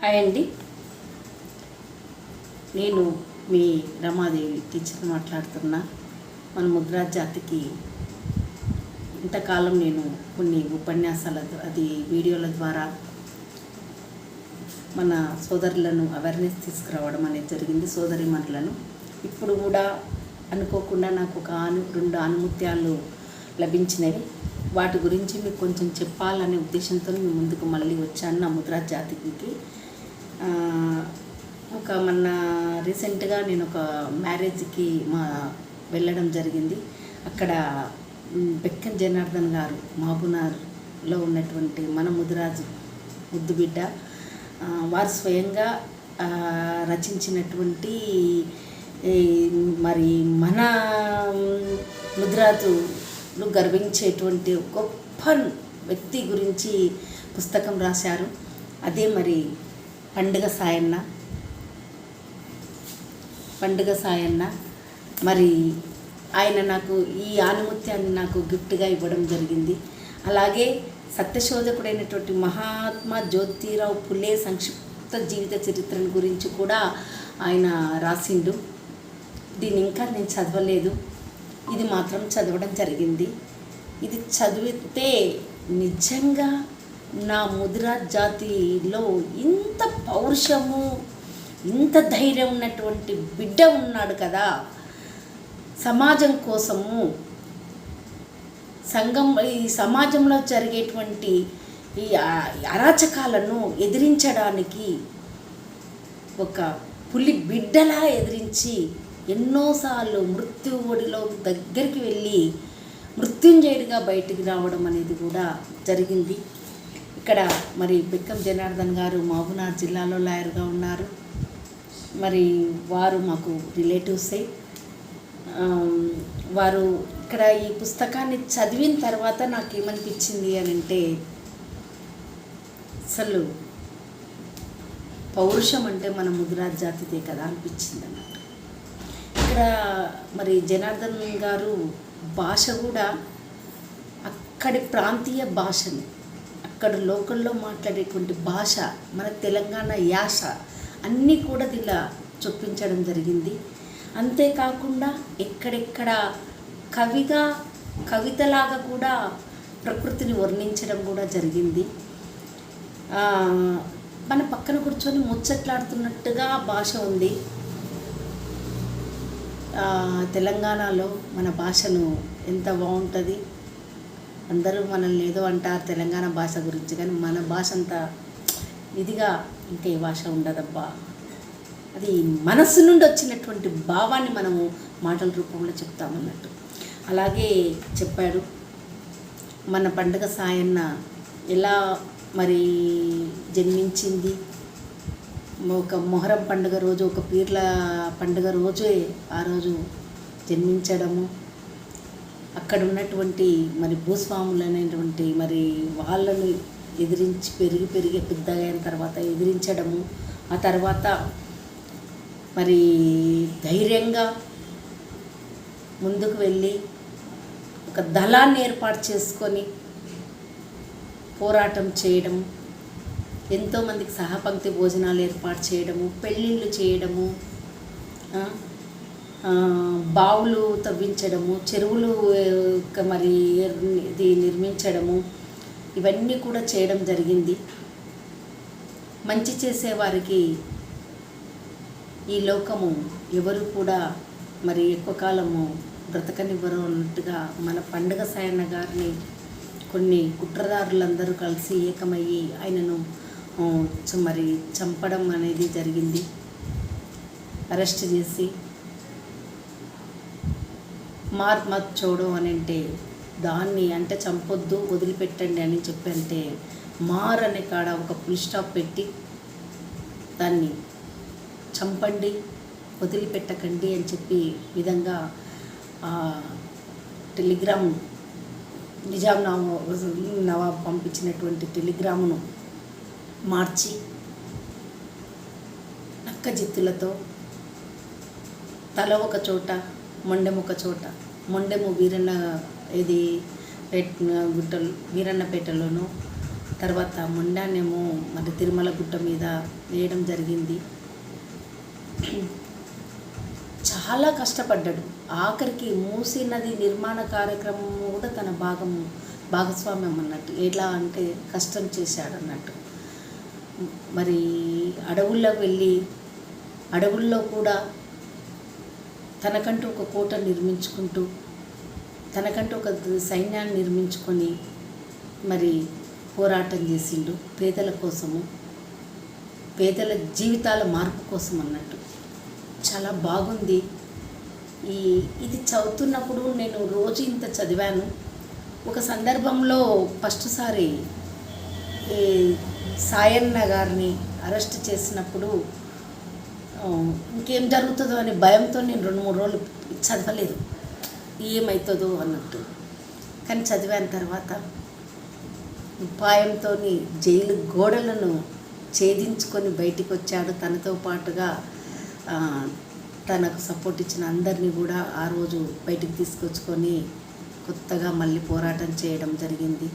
Hi అండి. నేను మీ Ramadevi teacher మాట్లాడుతున్నా. మన ముద్రా జాతికి ఇంతకాలం నేను కొన్ని ఉపన్యాసాల అది వీడియోల ద్వారా మన సోదరులను అవేర్నెస్ తీసుకురావడం అనేది జరిగింది సోదరిమణులను ఇప్పుడు కూడా అనుకోకుండా నాకు ఒక అను రెండు అనుమత్యాలు లభించినవి. వాటి గురించి మీకు కొంచెం చెప్పాలనే ఉద్దేశంతో మీ ముందుకు మళ్ళీ వచ్చాను నా ముద్రా జాతికి. ఒక మొన్న రీసెంట్గా నేను ఒక మ్యారేజ్కి మా వెళ్ళడం జరిగింది. అక్కడ బెక్కన్ జనార్దన్ గారు మాబునార్లో ఉన్నటువంటి మన ముదిరాజు ముద్దు బిడ్డ వారు స్వయంగా రచించినటువంటి మరి మన ముద్రాజులు గర్వించేటువంటి గొప్ప వ్యక్తి గురించి పుస్తకం రాశారు. అదే మరి పండుగ సాయన్న. పండుగ సాయన్న. మరి ఆయన నాకు ఈ ఆనుమత్యాన్ని నాకు గిఫ్ట్గా ఇవ్వడం జరిగింది. అలాగే సత్యశోధకుడైనటువంటి మహాత్మా జ్యోతిరావు పులే సంక్షిప్త జీవిత చరిత్రను గురించి కూడా ఆయన రాసిండు. దీన్ని ఇంకా నేను చదవలేదు. ఇది మాత్రం చదవడం జరిగింది. ఇది చదివితే నిజంగా నా ముదిరా జాతిలో ఇంత పౌరుషము ఇంత ధైర్యం ఉన్నటువంటి బిడ్డ ఉన్నాడు కదా. సమాజం కోసము సంఘం ఈ సమాజంలో జరిగేటువంటి ఈ అరాచకాలను ఎదిరించడానికి ఒక పులి బిడ్డలా ఎదిరించి ఎన్నోసార్లు మృత్యు ఒడిలో దగ్గరికి వెళ్ళి మృత్యుంజయుడిగా బయటికి రావడం అనేది కూడా జరిగింది. ఇక్కడ మరి బెక్కం జనార్దన్ గారు మహబూనార్ జిల్లాలో లాయర్గా ఉన్నారు. మరి వారు మాకు రిలేటివ్సే. వారు ఇక్కడ ఈ పుస్తకాన్ని చదివిన తర్వాత నాకు ఏమనిపించింది అని అంటే అసలు పౌరుషం అంటే మన ముదిరాజ్ జాతిదే కదా అనిపించింది అన్నమాట. ఇక్కడ మరి జనార్దన్ గారు భాష కూడా అక్కడి ప్రాంతీయ భాషని. అక్కడ లోకల్లో మాట్లాడేటువంటి భాష మన తెలంగాణ యాస అన్నీ కూడా దీనిలో చొప్పించడం జరిగింది. అంతేకాకుండా ఎక్కడెక్కడ కవిగా కవితలాగా కూడా ప్రకృతిని వర్ణించడం కూడా జరిగింది. మన పక్కన కూర్చొని ముచ్చట్లాడుతున్నట్టుగా భాష ఉంది. తెలంగాణలో మన భాషను ఎంత బాగుంటుంది? అందరూ మనల్ని ఏదో అంటారు తెలంగాణ భాష గురించి కానీ మన భాష అంత ఇదిగా ఇంకే భాష ఉండదబ్బా. అది మనస్సు నుండి వచ్చినటువంటి భావాన్ని మనము మాటల రూపంలో చెప్తామన్నట్టు. అలాగే చెప్పాడు మన పండుగ సాయన్న ఎలా మరి జన్మించింది? ఒక మొహరం పండుగ రోజు ఒక పీర్ల పండుగ రోజే ఆ రోజు జన్మించడము. అక్కడ ఉన్నటువంటి మరి భూస్వాములు అనేటువంటి మరి వాళ్ళను ఎదిరించి పెరిగి పెరిగి పెద్దగా అయిన తర్వాత ఎదిరించడము ఆ తర్వాత మరి ధైర్యంగా ముందుకు వెళ్ళి ఒక దళాన్ని ఏర్పాటు చేసుకొని పోరాటం చేయడం ఎంతోమందికి సహపంక్తి భోజనాలు ఏర్పాటు చేయడము పెళ్ళిళ్ళు చేయడము బావులు తవ్వించడము చెరువులు ఒక మరి ఇది నిర్మించడము ఇవన్నీ కూడా చేయడం జరిగింది. మంచి చేసేవారికి ఈ లోకము ఎవరు కూడా మరి ఎక్కువ కాలము బ్రతకనివ్వరు అన్నట్టుగా మన పండుగ సాయన్న గారిని కొన్ని కుట్రదారులందరూ కలిసి ఏకమయ్యి ఆయనను మరి చంపడం అనేది జరిగింది. అరెస్ట్ చేసి మార్ మత్ చూడు అని అంటే దాన్ని అంటే చంపొద్దు వదిలిపెట్టండి అని చెప్పి అంటే మార్ అనే కాడ ఒక ఫుల్ స్టాప్ పెట్టి దాన్ని చంపండి వదిలిపెట్టకండి అని చెప్పి విధంగా టెలిగ్రామ్ నిజాం నవాబ్ పంపించినటువంటి టెలిగ్రామును మార్చి నక్క జిత్తులతో తల ఒక చోట మొండెం ఒక చోట మొండెము వీరన్న ఇది పేట్ గుట్టలు వీరన్నపేటలోను తర్వాత మొండానేమో మరి తిరుమల గుట్ట మీద వేయడం జరిగింది. చాలా కష్టపడ్డాడు. ఆఖరికి మూసీ నది నిర్మాణ కార్యక్రమం కూడా తన భాగం భాగస్వామ్యం అన్నట్టు. ఎలా అంటే కష్టం చేశాడు అన్నట్టు మరి అడవుల్లోకి వెళ్ళి అడవుల్లో కూడా తనకంటూ ఒక కోట నిర్మించుకుంటూ తనకంటూ ఒక సైన్యాన్ని నిర్మించుకొని మరి పోరాటం చేసిండు. పేదల కోసము పేదల జీవితాల మార్పు కోసం అన్నట్టు. చాలా బాగుంది. ఈ ఇది చదువుతున్నప్పుడు నేను రోజు ఇంత చదివాను. ఒక సందర్భంలో ఫస్ట్ సారి సాయన్న గారిని అరెస్ట్ చేసినప్పుడు ఇంకేం జరుగుతుందో అనే భయంతో నేను రెండు మూడు రోజులు చదవలేదు. ఏమవుతుందో అన్నట్టు. కానీ చదివాను తర్వాత ఉపాయంతో జైలు గోడలను ఛేదించుకొని బయటికి వచ్చాడు. తనతో పాటుగా తనకు సపోర్ట్ ఇచ్చిన అందరినీ కూడా ఆ రోజు బయటికి తీసుకొచ్చుకొని కొత్తగా మళ్ళీ పోరాటం చేయడం జరిగింది.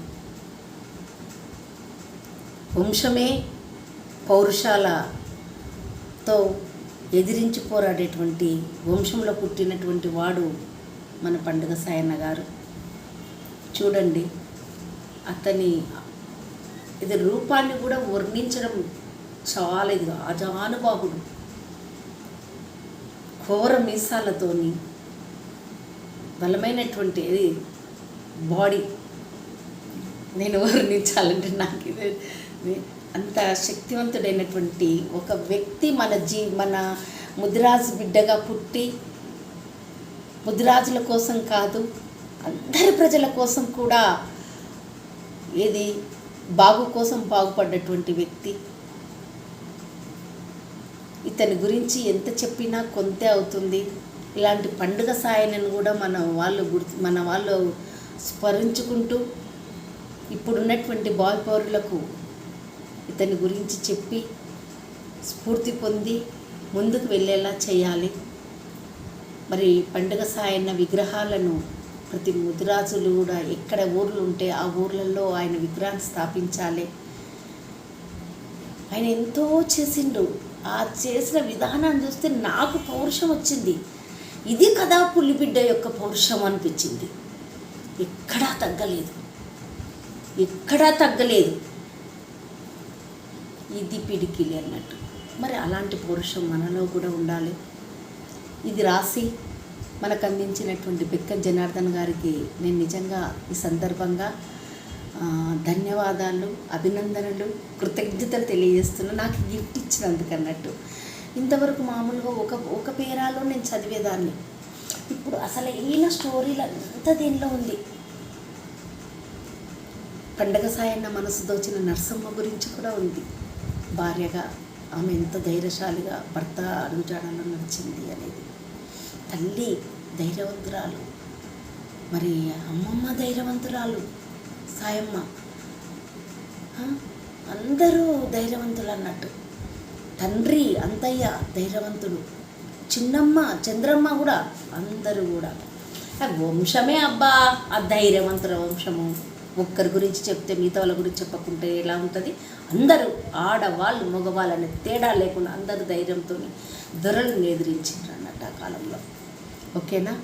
వంశమే పౌరుషాలతో ఎదిరించి పోరాడేటువంటి వంశంలో పుట్టినటువంటి వాడు మన పండుగ సాయన్న గారు. చూడండి అతని ఇది రూపాన్ని కూడా వర్ణించడం చాలా ఇది అజానుబాహుడు ఘోర మీసాలతోని బలమైనటువంటి బాడీ. నేను వర్ణించాలంటే నాకు ఇది అంత శక్తివంతుడైనటువంటి ఒక వ్యక్తి మన జీ మన ముదిరాజు బిడ్డగా పుట్టి ముదిరాజుల కోసం కాదు అందరి ప్రజల కోసం కూడా ఏది బాగు కోసం బాగుపడ్డటువంటి వ్యక్తి. ఇతని గురించి ఎంత చెప్పినా కొంతే అవుతుంది. ఇలాంటి పండుగ సాయనని కూడా మన వాళ్ళు గుర్తు మన వాళ్ళు స్మరించుకుంటూ ఇప్పుడున్నటువంటి బాల్ పౌరులకు ఇతని గురించి చెప్పి స్ఫూర్తి పొంది ముందుకు వెళ్ళేలా చేయాలి. మరి పండుగ సాయన్న విగ్రహాలను ప్రతి ముదిరాజులు కూడా ఎక్కడ ఊర్లు ఉంటే ఆ ఊర్లలో ఆయన విగ్రహాన్ని స్థాపించాలి. ఆయన ఎంతో చేసిండు. ఆ చేసిన విధానాన్ని చూస్తే నాకు పౌరుషం వచ్చింది. ఇది కదా పులిబిడ్డ యొక్క పౌరుషం అనిపించింది. ఎక్కడా తగ్గలేదు. ఎక్కడా తగ్గలేదు. ఇది పిడికిలి అన్నట్టు. మరి అలాంటి పౌరుషం మనలో కూడా ఉండాలి. ఇది రాసి మనకు అందించినటువంటి బిక్క జనార్దన్ గారికి నేను నిజంగా ఈ సందర్భంగా ధన్యవాదాలు అభినందనలు కృతజ్ఞతలు తెలియజేస్తున్నా. నాకు గిఫ్ట్ ఇచ్చినందుకు అన్నట్టు. ఇంతవరకు మామూలుగా ఒక ఒక పేరాలో నేను చదివేదాన్ని. ఇప్పుడు అసలు అయిన స్టోరీలు అంతా దీనిలో ఉంది. పండగ సాయన్న మనసు దోచిన నరసమ్మ గురించి కూడా ఉంది. భార్యగా ఆమె ఎంత ధైర్యశాలిగా భర్త అడుగుజాడలో నడిచింది అనేది. తల్లి ధైర్యవంతురాలు. మరి అమ్మమ్మ ధైర్యవంతురాలు సాయమ్మ. అందరూ ధైర్యవంతులు అన్నట్టు. తండ్రి అంతయ్య ధైర్యవంతుడు. చిన్నమ్మ చంద్రమ్మ కూడా అందరూ కూడా. వంశమే అబ్బా ఆ ధైర్యవంతుల వంశము. ఒక్కరి గురించి చెప్తే మిగతా వాళ్ళ గురించి చెప్పకుంటే ఎలా ఉంటుంది? అందరూ ఆడవాళ్ళు మగవాళ్ళని తేడా లేకుండా అందరూ ధైర్యంతో దొరలను ఎదిరించారు అన్నట్టు ఆ కాలంలో. ఓకేనా?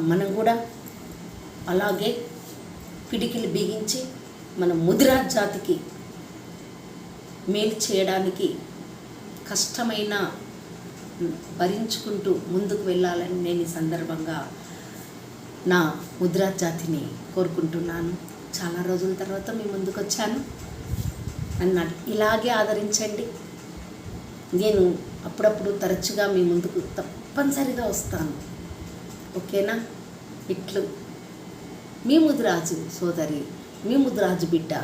మనం కూడా అలాగే పిడికిలు బిగించి మన ముదిరా జాతికి మేలు చేయడానికి కష్టమైన భరించుకుంటూ ముందుకు వెళ్ళాలని నేను ఈ సందర్భంగా నా ముద్రా జాతిని కోరుకుంటున్నాను. చాలా రోజుల తర్వాత మీ ముందుకు వచ్చాను అన్నాడు ఇలాగే ఆదరించండి. నేను అప్పుడప్పుడు తరచుగా మీ ముందుకు తప్పనిసరిగా వస్తాను. ఓకేనా? ఇట్లు. మీ ముదిరాజు సోదరి మీ ముదిరాజు బిడ్డ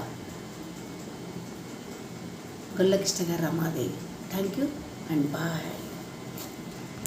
గొల్లకిష్ట గారు Ramadevi. Thank you and bye.